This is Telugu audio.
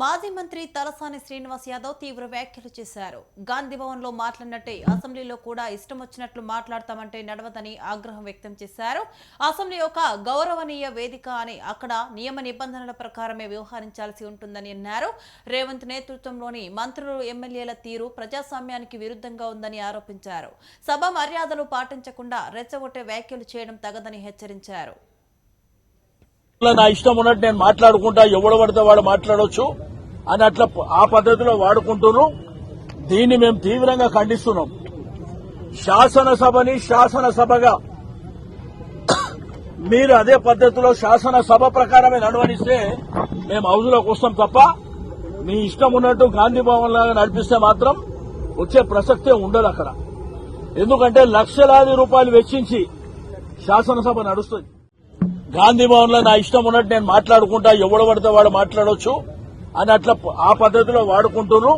మాజీ మంత్రి తలసాని శ్రీనివాస్ యాదవ్ తీవ్ర వ్యాఖ్యలు చేశారు. గాంధీ భవన్లో మాట్లాడినట్టే అసెంబ్లీలో కూడా ఇష్టం వచ్చినట్లు మాట్లాడతామంటే నడవదని ఆగ్రహం వ్యక్తం చేశారు. అసెంబ్లీ ఒక గౌరవనీయ వేదిక అని అక్కడ నియమ నిబంధనల ప్రకారమే వ్యవహరించాల్సి ఉంటుందని అన్నారు. రేవంత్ నేతృత్వంలోని మంత్రులు ఎమ్మెల్యేల తీరు ప్రజాస్వామ్యానికి విరుద్ధంగా ఉందని ఆరోపించారు. సభ మర్యాదలు పాటించకుండా రెచ్చగొట్టే వ్యాఖ్యలు చేయడం తగదని హెచ్చరించారు. నా ఇష్టం ఉన్నట్టు నేను మాట్లాడుకుంటా ఎవడు పడితే వాడు మాట్లాడొచ్చు అని అట్లా ఆ పద్ధతిలో వాడుకుంటున్నాం దీన్ని మేము తీవ్రంగా ఖండిస్తున్నాం. శాసనసభని శాసనసభగా మీరు అదే పద్ధతిలో శాసనసభ ప్రకారమే నడవనిస్తే మేము హౌజులోకి వస్తాం తప్ప మీ ఇష్టం ఉన్నట్టు గాంధీ భవన్ లాగా నడిపిస్తే మాత్రం వచ్చే ప్రసక్తే ఉండదు అక్కడ. ఎందుకంటే లక్షలాది రూపాయలు వెచ్చించి శాసనసభ నడుస్తుంది. గాంధీ భవన్లో నా ఇష్టం ఉన్నట్టు నేను మాట్లాడుకుంటా ఎవడు పడితే వాడు మాట్లాడవచ్చు అని అట్లా ఆ పద్ధతిలో వాడుకుంటున్నారు